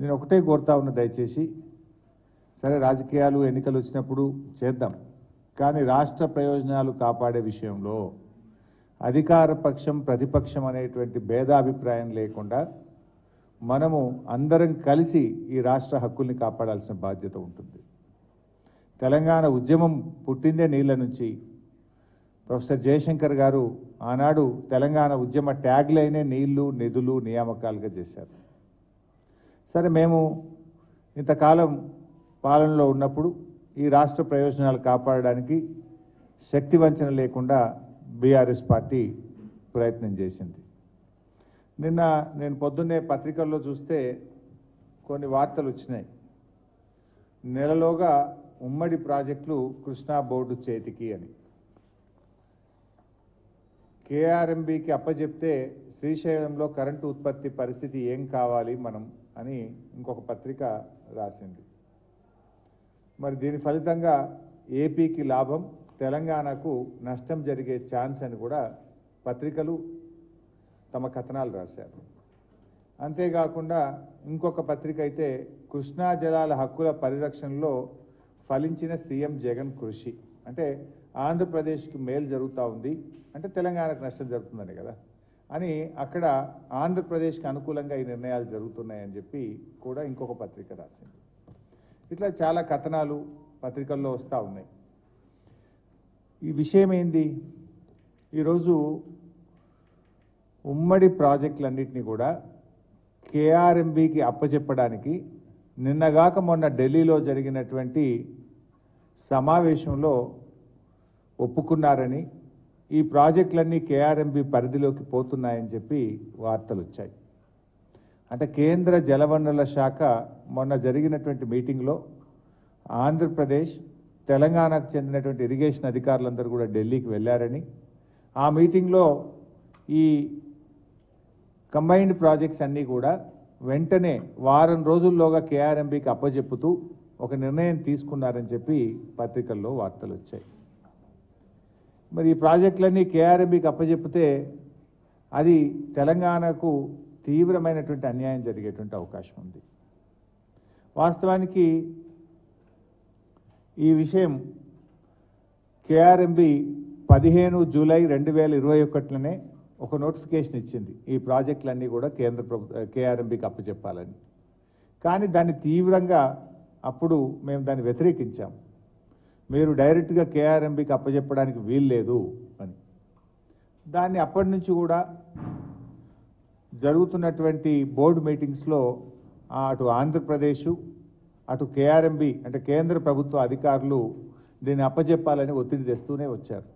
నేను ఒకటే కోరుతా ఉన్నా దయచేసి. సరే రాజకీయాలు ఎన్నికలు వచ్చినప్పుడు చేద్దాం. కానీ రాష్ట్ర ప్రయోజనాలు కాపాడే విషయంలో అధికార పక్షం ప్రతిపక్షం అనేటువంటి భేదాభిప్రాయం లేకుండా మనము అందరం కలిసి ఈ రాష్ట్ర హక్కుల్ని కాపాడాల్సిన బాధ్యత ఉంటుంది. తెలంగాణ ఉద్యమం పుట్టిందే నీళ్ళ నుంచి. ప్రొఫెసర్ జయశంకర్ గారు ఆనాడు తెలంగాణ ఉద్యమ ట్యాగ్లైనే నీళ్ళు నిధులు నియామకాలుగా చేశారు. సరే మేము ఇంతకాలం పాలనలో ఉన్నప్పుడు ఈ రాష్ట్ర ప్రయోజనాలు కాపాడడానికి శక్తి వంచన లేకుండా బీఆర్ఎస్ పార్టీ ప్రయత్నం చేసింది. నిన్న నేను పొద్దున్నే పత్రికల్లో చూస్తే కొన్ని వార్తలు వచ్చినాయి. నెలలోగా ఉమ్మడి ప్రాజెక్టులు కృష్ణా బోర్డు చేతికి అని. కేఆర్ఎంబికి అప్పచెప్తే శ్రీశైలంలో కరెంటు ఉత్పత్తి పరిస్థితి ఏం కావాలి మనం అని ఇంకొక పత్రిక రాసింది. మరి దీని ఫలితంగా ఏపీకి లాభం తెలంగాణకు నష్టం జరిగే ఛాన్స్ అని కూడా పత్రికలు తమ కథనాలు రాశారు. అంతేకాకుండా ఇంకొక పత్రిక అయితే కృష్ణా జలాల హక్కుల పరిరక్షణలో ఫలించిన సీఎం జగన్ కృషి. అంటే ఆంధ్రప్రదేశ్కి మేలు జరుగుతూ ఉంది అంటే తెలంగాణకు నష్టం జరుగుతుందని కదా. అని అక్కడ ఆంధ్రప్రదేశ్కి అనుకూలంగా ఈ నిర్ణయాలు జరుగుతున్నాయని చెప్పి కూడా ఇంకొక పత్రిక రాసింది. ఇట్లా చాలా కథనాలు పత్రికల్లో వస్తూ ఉన్నాయి. ఈ విషయం ఏంది? ఈరోజు ఉమ్మడి ప్రాజెక్టులన్నింటినీ కూడా కేఆర్ఎంబికి అప్పచెప్పడానికి నిన్నగాక మొన్న ఢిల్లీలో జరిగినటువంటి సమావేశంలో ఒప్పుకున్నారని ఈ ప్రాజెక్టులన్నీ కేఆర్ఎంబి పరిధిలోకి పోతున్నాయని చెప్పి వార్తలు వచ్చాయి అంటే కేంద్ర జలవనరుల శాఖ మొన్న జరిగినటువంటి మీటింగ్లో ఆంధ్రప్రదేశ్ తెలంగాణకు చెందినటువంటి ఇరిగేషన్ అధికారులందరూ కూడా ఢిల్లీకి వెళ్ళారని ఆ మీటింగ్లో ఈ కంబైన్డ్ ప్రాజెక్ట్స్ అన్నీ కూడా వెంటనే వారం రోజుల్లోగా కేఆర్ఎంబికి అప్పజెప్పుతూ ఒక నిర్ణయం తీసుకున్నారని చెప్పి పత్రికల్లో వార్తలు వచ్చాయి మరి ఈ ప్రాజెక్టులన్నీ కేఆర్ఎంబికి అప్పచెప్పితే అది తెలంగాణకు తీవ్రమైనటువంటి అన్యాయం జరిగేటువంటి అవకాశం ఉంది. వాస్తవానికి ఈ విషయం కేఆర్ఎంబి పదిహేను జూలై రెండు వేల ఇరవై ఒకటిలోనే ఒక నోటిఫికేషన్ ఇచ్చింది. ఈ ప్రాజెక్టులన్నీ కూడా కేంద్ర ప్రభుత్వ కేఆర్ఎంబికి అప్పచెప్పాలని కానీ దాన్ని తీవ్రంగా అప్పుడు మేము దాన్ని వ్యతిరేకించాం. మీరు డైరెక్ట్గా కేఆర్ఎంబికి అప్పచెప్పడానికి వీలు లేదు అని. దాన్ని అప్పటి నుంచి కూడా జరుగుతున్నటువంటి బోర్డు మీటింగ్స్లో అటు ఆంధ్రప్రదేశ్ అటు కేఆర్ఎంబి అంటే కేంద్ర ప్రభుత్వ అధికారులు దీన్ని అప్పచెప్పాలని ఒత్తిడి తెస్తూనే వచ్చారు.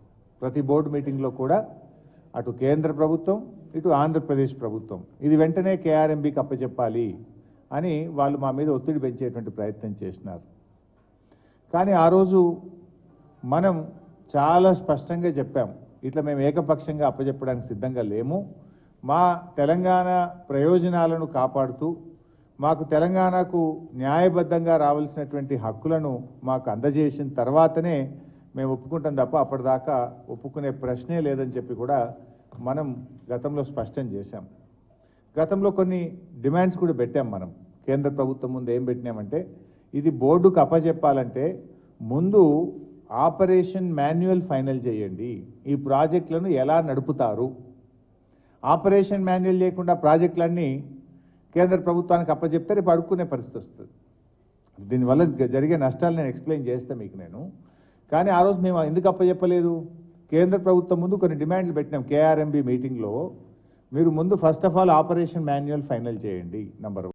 ప్రతి బోర్డు మీటింగ్లో కూడా అటు కేంద్ర ప్రభుత్వం ఇటు ఆంధ్రప్రదేశ్ ప్రభుత్వం. ఇది వెంటనే కేఆర్ఎంబికి అప్పచెప్పాలి అని వాళ్ళు మా మీద ఒత్తిడి పెంచేటువంటి ప్రయత్నం చేసినారు. కానీ ఆ రోజు మనం చాలా స్పష్టంగా చెప్పాం. ఇట్లా మేము ఏకపక్షంగా అప్పచెప్పడానికి సిద్ధంగా లేము. మా తెలంగాణ ప్రయోజనాలను కాపాడుతూ మాకు తెలంగాణకు న్యాయబద్ధంగా రావాల్సినటువంటి హక్కులను మాకు అందజేసిన తర్వాతనే మేము ఒప్పుకుంటాం తప్ప అప్పటిదాకా ఒప్పుకునే ప్రశ్నే లేదని చెప్పి కూడా మనం గతంలో స్పష్టం చేశాం. గతంలో కొన్ని డిమాండ్స్ కూడా పెట్టాం మనం. కేంద్ర ప్రభుత్వం ముందు ఏం పెట్టినామంటే ఇది బోర్డుకు అప్పచెప్పాలంటే ముందు ఆపరేషన్ మాన్యువల్ ఫైనల్ చేయండి. ఈ ప్రాజెక్టులను ఎలా నడుపుతారు? ఆపరేషన్ మాన్యువల్ లేకుండా ప్రాజెక్టులన్నీ కేంద్ర ప్రభుత్వానికి అప్పచెప్తే రేపు అడుక్కునే పరిస్థితి వస్తుంది. దీనివల్ల జరిగే నష్టాలు నేను ఎక్స్ప్లెయిన్ చేస్తాను మీకు నేను. కానీ ఆ రోజు మేము ఎందుకు అప్పచెప్పలేదు కేంద్ర ప్రభుత్వం ముందు కొన్ని డిమాండ్లు పెట్టినాం కేఆర్ఎంబి మీటింగ్లో. మీరు ముందు first of all operation manual final చేయండి నంబర్